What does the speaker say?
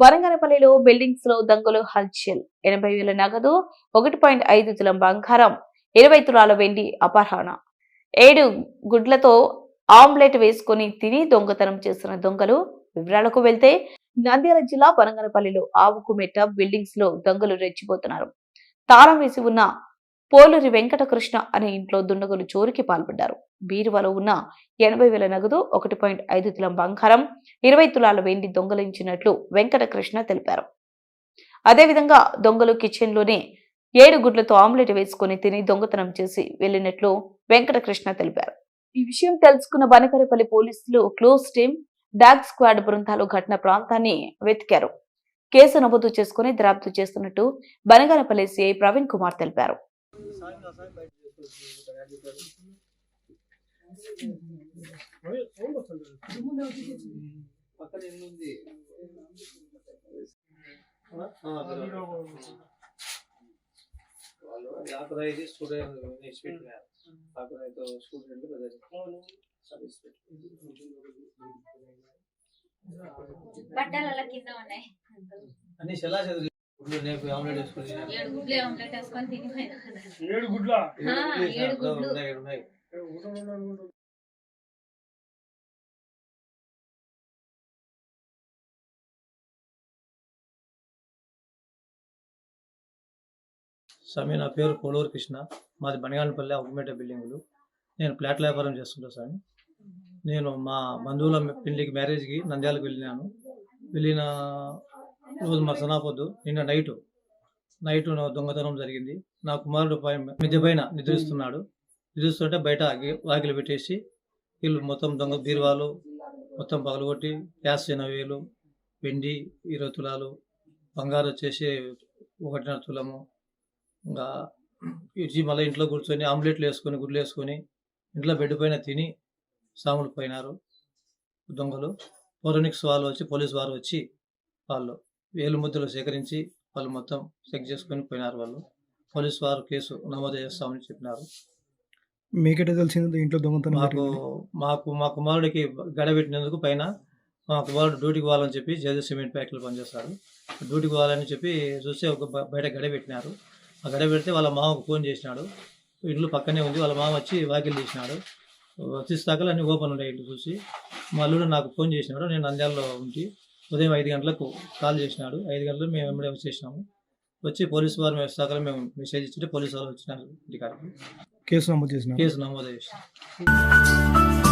వరంగనపల్లిలో బిల్డింగ్స్లో దొంగలు హల్చల్. ఎనభై వేల నగదు ఒకటి పాయింట్ ఐదు తులం బంగారం ఇరవై తులాల వెండి అపహరణ. ఏడు గుడ్లతో ఆమ్లెట్ వేసుకుని తిని దొంగతనం చేస్తున్న దొంగలు వివరాలకు వెళ్తే నంద్యాల జిల్లా వరంగనపల్లిలో ఆవుకుమెట్ట బిల్డింగ్స్లో దొంగలు రెచ్చిపోతున్నారు. తాళం వేసి ఉన్న పోలూరి వెంకటకృష్ణ అనే ఇంట్లో దుండగులు చోరికి పాల్పడ్డారు. బీరువాలో ఉన్న ఎనభై వేల నగదు ఒకటి పాయింట్ ఐదు తులం బంగారం ఇరవై తులాల వెండి దొంగలించినట్లు వెంకటకృష్ణ తెలిపారు. అదేవిధంగా దొంగలు కిచెన్లోనే ఏడు గుడ్లతో ఆమ్లెట్ వేసుకుని తిని దొంగతనం చేసి వెళ్ళినట్లు వెంకటకృష్ణ తెలిపారు. ఈ విషయం తెలుసుకున్న బనకరపల్లి పోలీసులు క్లోజ్ టీం డాగ్ స్క్వాడ్ బృందాలు ఘటన ప్రాంతాన్ని వెతికారు. కేసు నమోదు చేసుకుని దర్యాప్తు చేస్తున్నట్టు బనగానపల్లి సిఐ ప్రవీణ్ కుమార్ తెలిపారు. పక్కన ఉంది వాళ్ళు యాత్ర అయితే స్టూడెంట్ నెక్స్ట్ పెట్టినారు స్టూడెంట్ బట్టలు బట్టల కింద ఉన్నాయి. ఎలా చదువు ఏడు గుడ్లు ఆమ్లెట్ వేసుకొని తినిపోయినా ఏడు గుడ్ల? ఆ, ఏడు గుడ్లు. ఉన్నాయి ఉన్నాయి. స్వామి నా పేరు పోలూరు కృష్ణ. మాది బనగానపల్లి ఉమ్మేట బిల్డింగులు. నేను ప్లాట్ వ్యాపారం చేస్తుంటా స్వామి. నేను మా బంధువుల పెళ్ళికి మ్యారేజ్కి నంద్యాలకు వెళ్ళినాను. వెళ్ళిన రోజు మా సనాపొద్దు నిన్న నైటు నైటు నా దొంగతనం జరిగింది. నా కుమారుడు మిద్దె పైన నిద్రిస్తున్నాడు. నిద్రిస్తుంటే బయట వాకిలు పెట్టేసి వీళ్ళు మొత్తం దొంగ బీరువాలు మొత్తం పగలగొట్టి గ్యాస్ ఎనభై వేలు వెండి ఇరవై తులాలు బంగారు వచ్చేసి ఒకటిన్నర తులము ఇంకా ఇచ్చి మళ్ళీ ఇంట్లో కూర్చొని ఆమ్లెట్లు వేసుకొని గుడ్లు వేసుకొని ఇంట్లో బెడ్ పైన తిని సాములు పోయినారు దొంగలు. పౌరాణిక్స్ వాళ్ళు వచ్చి పోలీస్ వారు వచ్చి వాళ్ళు వేలు ముద్దలు సేకరించి వాళ్ళు మొత్తం చెక్ చేసుకొని పోయినారు వాళ్ళు. పోలీస్ వారు కేసు నమోదు చేస్తామని చెప్పినారు. మీకెట తెలిసింది? ఇంట్లో దొంగతనం మాకు? మాకు మా కుమారుడికి గడబెట్టినందుకు పైన మా కుమారుడు డ్యూటీకి పోవాలని చెప్పి జేజే సిమెంట్ ఫ్యాక్టరీలో పనిచేస్తాడు. డ్యూటీకి పోవాలని చెప్పి చూస్తే ఒక బయట గడ పెట్టినారు. ఆ గడ పెడితే వాళ్ళ మామకు ఫోన్ చేసినాడు. ఇల్లు పక్కనే ఉంది. వాళ్ళ మామ వచ్చి వాకిల్ తీసినాడు. వచ్చిస్తాకలు అన్ని ఓపెన్ ఉండే ఇల్లు చూసి. మా అల్లుడు నాకు ఫోన్ చేసినాడు. నేను నంద్యాలలో ఉండి ఉదయం ఐదు గంటలకు కాల్ చేసినాడు. ఐదు గంటలకు మేము వెంబడే వచ్చేసినాము. వచ్చి పోలీసు వారు వచ్చేసాకలు మేము మెసేజ్ ఇచ్చి పోలీసు వాళ్ళు వచ్చినారు. ఇంటికాడికి. కేసు నమోదు చేసిన కేసు నమోదు చేసినాం.